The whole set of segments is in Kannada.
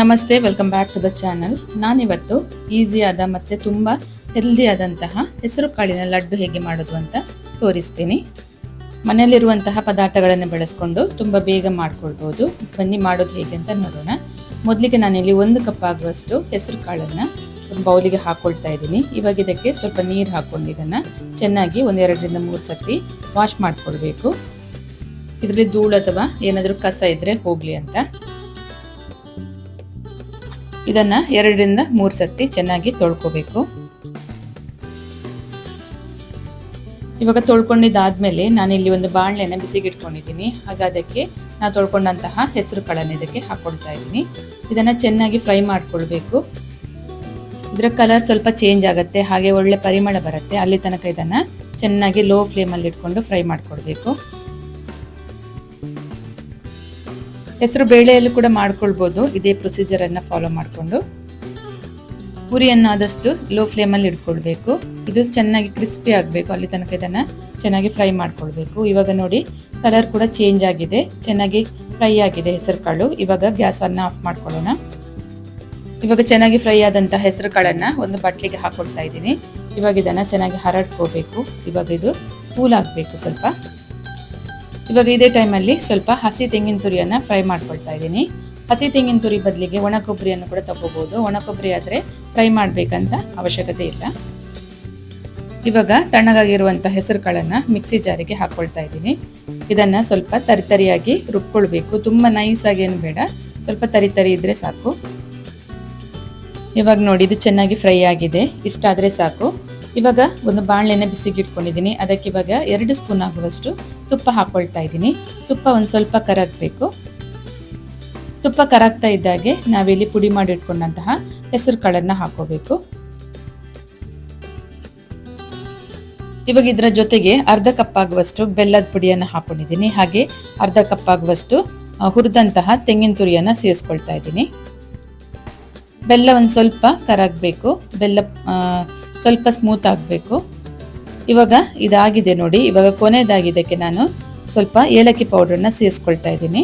ನಮಸ್ತೆ welcome back to the channel ನಾನಿವತ್ತು ಈಸಿಯಾದ ಮತ್ತು ತುಂಬ ಹೆಲ್ದಿ ಆದಂತಹ ಹೆಸರು ಕಾಳಿನ ಲಡ್ಡು ಹೇಗೆ ಮಾಡೋದು ಅಂತ ತೋರಿಸ್ತೀನಿ. ಮನೆಯಲ್ಲಿರುವಂತಹ ಪದಾರ್ಥಗಳನ್ನು ಬಳಸ್ಕೊಂಡು ತುಂಬ ಬೇಗ ಮಾಡ್ಕೊಳ್ಬೋದು. ಬನ್ನಿ, ಮಾಡೋದು ಹೇಗೆ ಅಂತ ನೋಡೋಣ. ಮೊದಲಿಗೆ ನಾನಿಲ್ಲಿ ಒಂದು ಕಪ್ ಆಗುವಷ್ಟು ಹೆಸರು ಕಾಳನ್ನು ಬೌಲಿಗೆ ಹಾಕ್ಕೊಳ್ತಾ ಇದ್ದೀನಿ. ಇವಾಗ ಇದಕ್ಕೆ ಸ್ವಲ್ಪ ನೀರು ಹಾಕ್ಕೊಂಡು ಇದನ್ನು ಚೆನ್ನಾಗಿ ಒಂದೆರಡರಿಂದ ಮೂರು ಸತಿ ವಾಶ್ ಮಾಡಿಕೊಳ್ಬೇಕು. ಇದರಲ್ಲಿ ಧೂಳು ಅಥವಾ ಏನಾದರೂ ಕಸ ಇದ್ದರೆ ಹೋಗಲಿ ಅಂತ. ಇದನ್ನ ಎರಡರಿಂದ ಮೂರು ಸತಿ ಚೆನ್ನಾಗಿ ತೊಳ್ಕೊಬೇಕು. ಇವಾಗ ತೊಳ್ಕೊಂಡಿದ್ದಾದ್ಮೇಲೆ ನಾನಿಲ್ಲಿ ಒಂದು ಬಾಣಲೆನ ಬಿಸಿಗಿಟ್ಕೊಂಡಿದ್ದೀನಿ. ಹಾಗೆ ಅದಕ್ಕೆ ನಾವು ತೊಳ್ಕೊಂಡಂತಹ ಹೆಸರು ಕಾಳನ್ನು ಇದಕ್ಕೆ ಹಾಕ್ಕೊಳ್ತಾ ಇದ್ದೀನಿ. ಇದನ್ನು ಚೆನ್ನಾಗಿ ಫ್ರೈ ಮಾಡ್ಕೊಳ್ಬೇಕು. ಇದರ ಕಲರ್ ಸ್ವಲ್ಪ ಚೇಂಜ್ ಆಗುತ್ತೆ, ಹಾಗೆ ಒಳ್ಳೆ ಪರಿಮಳ ಬರುತ್ತೆ. ಅಲ್ಲಿ ತನಕ ಇದನ್ನು ಚೆನ್ನಾಗಿ ಲೋ ಫ್ಲೇಮಲ್ಲಿ ಇಟ್ಕೊಂಡು ಫ್ರೈ ಮಾಡ್ಕೊಳ್ಬೇಕು. ಹೆಸರು ಬೇಳೆಯಲ್ಲೂ ಕೂಡ ಮಾಡ್ಕೊಳ್ಬೋದು. ಇದೇ ಪ್ರೊಸೀಜರನ್ನು ಫಾಲೋ ಮಾಡಿಕೊಂಡು. ಪುರಿಯನ್ನು ಆದಷ್ಟು ಲೋ ಫ್ಲೇಮಲ್ಲಿ ಇಟ್ಕೊಳ್ಬೇಕು ಇದು ಚೆನ್ನಾಗಿ ಕ್ರಿಸ್ಪಿ ಆಗಬೇಕು. ಅಲ್ಲಿ ತನಕ ಇದನ್ನು ಚೆನ್ನಾಗಿ ಫ್ರೈ ಮಾಡ್ಕೊಳ್ಬೇಕು. ಇವಾಗ ನೋಡಿ ಕಲರ್ ಕೂಡ ಚೇಂಜ್ ಆಗಿದೆ. ಚೆನ್ನಾಗಿ ಫ್ರೈ ಆಗಿದೆ ಹೆಸರು ಕಾಳು ಇವಾಗ ಗ್ಯಾಸನ್ನು ಆಫ್ ಮಾಡ್ಕೊಳ್ಳೋಣ. ಇವಾಗ ಚೆನ್ನಾಗಿ ಫ್ರೈ ಆದಂಥ ಹೆಸರು ಕಾಳನ್ನು ಒಂದು ಬಟ್ಲಿಗೆ ಹಾಕೊಳ್ತಾ ಇದ್ದೀನಿ. ಇವಾಗ ಇದನ್ನು ಚೆನ್ನಾಗಿ ಹರಡ್ಕೋಬೇಕು. ಇವಾಗ ಇದು ಕೂಲ್ ಆಗಬೇಕು ಸ್ವಲ್ಪ. ಇವಾಗ ಇದೇ ಟೈಮಲ್ಲಿ ಸ್ವಲ್ಪ ಹಸಿ ತೆಂಗಿನ ತುರಿಯನ್ನು ಫ್ರೈ ಮಾಡ್ಕೊಳ್ತಾ ಇದ್ದೀನಿ. ಹಸಿ ತೆಂಗಿನ ತುರಿ ಬದಲಿಗೆ ಒಣ ಕೊಬ್ಬರಿಯನ್ನು ಕೂಡ ತಗೋಬೋದು. ಒಣ ಕೊಬ್ಬರಿ ಆದರೆ ಫ್ರೈ ಮಾಡಬೇಕಂತ ಅವಶ್ಯಕತೆ ಇಲ್ಲ. ಇವಾಗ ತಣ್ಣಗಾಗಿರುವಂಥ ಹೆಸರು ಕಾಳನ್ನು ಮಿಕ್ಸಿ ಜಾರಿಗೆ ಹಾಕ್ಕೊಳ್ತಾ ಇದ್ದೀನಿ. ಇದನ್ನು ಸ್ವಲ್ಪ ತರಿತರಿಯಾಗಿ ರುಬ್ಕೊಳ್ಬೇಕು. ತುಂಬ ನೈಸಾಗಿ ಏನು ಬೇಡ. ಸ್ವಲ್ಪ ತರಿತರಿ ಇದ್ದರೆ ಸಾಕು. ಇವಾಗ ನೋಡಿ, ಇದು ಚೆನ್ನಾಗಿ ಫ್ರೈ ಆಗಿದೆ. ಇಷ್ಟಾದರೆ ಸಾಕು. ಇವಾಗ ಒಂದು ಬಾಣಲೆನ ಬಿಸಿಗೆ ಇಟ್ಕೊಂಡಿದ್ದೀನಿ ಅದಕ್ಕೆ ಇವಾಗ ಎರಡು ಸ್ಪೂನ್ ಆಗುವಷ್ಟು ತುಪ್ಪ ಹಾಕೊಳ್ತಾ ಇದ್ದೀನಿ. ತುಪ್ಪ ಒಂದು ಸ್ವಲ್ಪ ಕರಗಬೇಕು. ತುಪ್ಪ ಕರಗ್ತಾ ಇದ್ದಾಗೆ ನಾವಿಲ್ಲಿ ಪುಡಿ ಮಾಡಿ ಇಟ್ಕೊಂಡಂತಹ ಹೆಸರು ಕಾಳನ್ನು ಹಾಕೋಬೇಕು. ಇವಾಗ ಇದರ ಜೊತೆಗೆ ಅರ್ಧ ಕಪ್ ಆಗುವಷ್ಟು ಬೆಲ್ಲದ ಪುಡಿಯನ್ನು ಹಾಕೊಂಡಿದ್ದೀನಿ. ಹಾಗೆ ಅರ್ಧ ಕಪ್ ಆಗುವಷ್ಟು ಹುರಿದಂತಹ ತೆಂಗಿನ ತುರಿಯನ್ನು ಸೇರಿಸ್ಕೊಳ್ತಾ ಇದ್ದೀನಿ. ಬೆಲ್ಲ ಒಂದು ಸ್ವಲ್ಪ ಕರಗಬೇಕು. ಬೆಲ್ಲ ಸ್ವಲ್ಪ ಸ್ಮೂತ್ ಆಗಬೇಕು. ಇವಾಗ ಇದಾಗಿದೆ ನೋಡಿ, ಇವಾಗ ಕೊನೆಯದಾಗಿದ್ದಕ್ಕೆ ನಾನು ಸ್ವಲ್ಪ ಏಲಕ್ಕಿ ಪೌಡ್ರನ್ನ ಸೇರಿಸ್ಕೊಳ್ತಾ ಇದ್ದೀನಿ.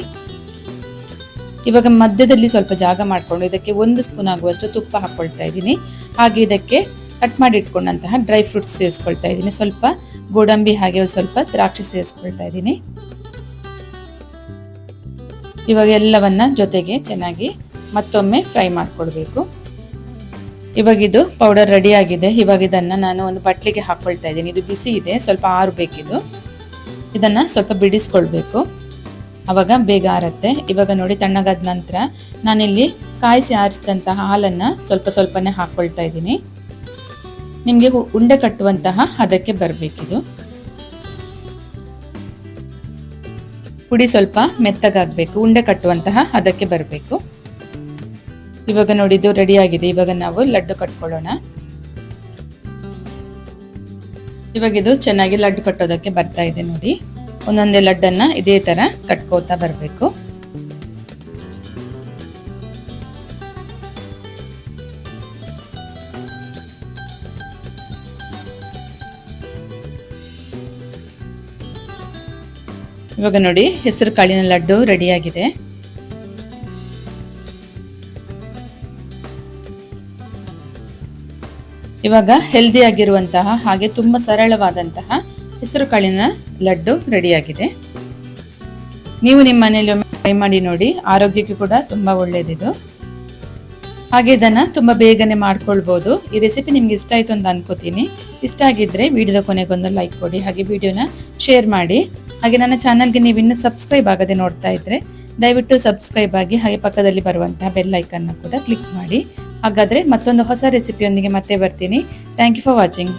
ಇವಾಗ ಮಧ್ಯದಲ್ಲಿ ಸ್ವಲ್ಪ ಜಾಗ ಮಾಡಿಕೊಂಡು ಇದಕ್ಕೆ ಒಂದು ಸ್ಪೂನ್ ಆಗುವಷ್ಟು ತುಪ್ಪ ಹಾಕ್ಕೊಳ್ತಾ ಇದ್ದೀನಿ. ಹಾಗೆ ಇದಕ್ಕೆ ಕಟ್ ಮಾಡಿ ಇಟ್ಕೊಂಡಂತಹ ಡ್ರೈ ಫ್ರೂಟ್ಸ್ ಸೇರಿಸ್ಕೊಳ್ತಾ ಇದ್ದೀನಿ. ಸ್ವಲ್ಪ ಗೋಡಂಬಿ ಹಾಗೆ ಸ್ವಲ್ಪ ದ್ರಾಕ್ಷಿ ಸೇರಿಸ್ಕೊಳ್ತಾ ಇದ್ದೀನಿ. ಇವಾಗ ಎಲ್ಲವನ್ನ ಜೊತೆಗೆ ಚೆನ್ನಾಗಿ ಮತ್ತೊಮ್ಮೆ ಫ್ರೈ ಮಾಡ್ಕೊಳ್ಬೇಕು ಇವಾಗ ಇದು ಪೌಡರ್ ರೆಡಿ ಆಗಿದೆ. ಇವಾಗ ಇದನ್ನ ನಾನು ಒಂದು ಬಟ್ಲಿಗೆ ಹಾಕೊಳ್ತಾ ಇದ್ದೀನಿ. ಇದು ಬಿಸಿ ಇದೆ, ಸ್ವಲ್ಪ ಆರಬೇಕಿದು ಇದನ್ನ ಸ್ವಲ್ಪ ಬಿಡಿಸ್ಕೊಳ್ಬೇಕು. ಆವಾಗ ಬೇಗ ಆರತ್ತೆ. ಇವಾಗ ನೋಡಿ ತಣ್ಣಗಾದ ನಂತರ ನಾನಿಲ್ಲಿ ಕಾಯಿಸಿ ಆರಿಸಿದಂತಹ ಹಾಲನ್ನ ಸ್ವಲ್ಪ ಸ್ವಲ್ಪನೇ ಹಾಕ್ಕೊಳ್ತಾ ಇದ್ದೀನಿ. ನಿಮಗೆ ಉಂಡೆ ಕಟ್ಟುವಂತಹ ಹದಕ್ಕೆ ಬರಬೇಕಿದು. ಪುಡಿ ಸ್ವಲ್ಪ ಮೆತ್ತಗಾಗಬೇಕು. ಉಂಡೆ ಕಟ್ಟುವಂತಹ ಹದಕ್ಕೆ ಬರಬೇಕು. ಇವಾಗ ನೋಡಿ, ಇದು ರೆಡಿ ಆಗಿದೆ. ಇವಾಗ ನಾವು ಲಡ್ಡು ಕಟ್ಕೊಳ್ಳೋಣ. ಇವಾಗ ಇದು ಚೆನ್ನಾಗಿ ಲಡ್ಡು ಕಟ್ಟೋದಕ್ಕೆ ಬರ್ತಾ ಇದೆ ನೋಡಿ. ಒಂದೊಂದೇ ಲಡ್ಡನ್ನ ಇದೇ ತರ ಕಟ್ಕೋತಾ ಬರಬೇಕು. ಇವಾಗ ನೋಡಿ ಹೆಸರು ಕಾಳಿನ ಲಡ್ಡು ರೆಡಿಯಾಗಿದೆ ಇವಾಗ ಹೆಲ್ದಿ ಆಗಿರುವಂತಹ ಹಾಗೆ ತುಂಬ ಸರಳವಾದಂತಹ ಹೆಸರು ಕಾಳಿನ ಲಡ್ಡು ರೆಡಿಯಾಗಿದೆ. ನೀವು ನಿಮ್ಮ ಮನೆಯಲ್ಲಿ ಒಮ್ಮೆ ಟ್ರೈ ಮಾಡಿ ನೋಡಿ, ಆರೋಗ್ಯಕ್ಕೆ ಕೂಡ ತುಂಬ ಒಳ್ಳೆಯದಿದು ಹಾಗೆ ಇದನ್ನು ತುಂಬ ಬೇಗನೆ ಮಾಡ್ಕೊಳ್ಬೋದು. ಈ ರೆಸಿಪಿ ನಿಮ್ಗೆ ಇಷ್ಟ ಆಯಿತು ಅಂತ ಅನ್ಕೋತೀನಿ. ಇಷ್ಟ ಆಗಿದ್ರೆ ವಿಡಿಯೋದ ಕೊನೆಗೊಂದು ಲೈಕ್ ಕೊಡಿ, ಹಾಗೆ ವಿಡಿಯೋನ ಶೇರ್ ಮಾಡಿ. ಹಾಗೆ ನನ್ನ ಚಾನಲ್ಗೆ ನೀವು ಇನ್ನೂ ಸಬ್ಸ್ಕ್ರೈಬ್ ಆಗದೆ ನೋಡ್ತಾ ಇದ್ರೆ ದಯವಿಟ್ಟು ಸಬ್ಸ್ಕ್ರೈಬ್ ಆಗಿ ಹಾಗೆ ಪಕ್ಕದಲ್ಲಿ ಬರುವಂತಹ ಬೆಲ್ ಐಕನ್ನ ಕೂಡ ಕ್ಲಿಕ್ ಮಾಡಿ. ಹಾಗಾದರೆ ಮತ್ತೊಂದು ಹೊಸ ರೆಸಿಪಿಯೊಂದಿಗೆ ಮತ್ತೆ ಬರ್ತೀನಿ. Thank you for watching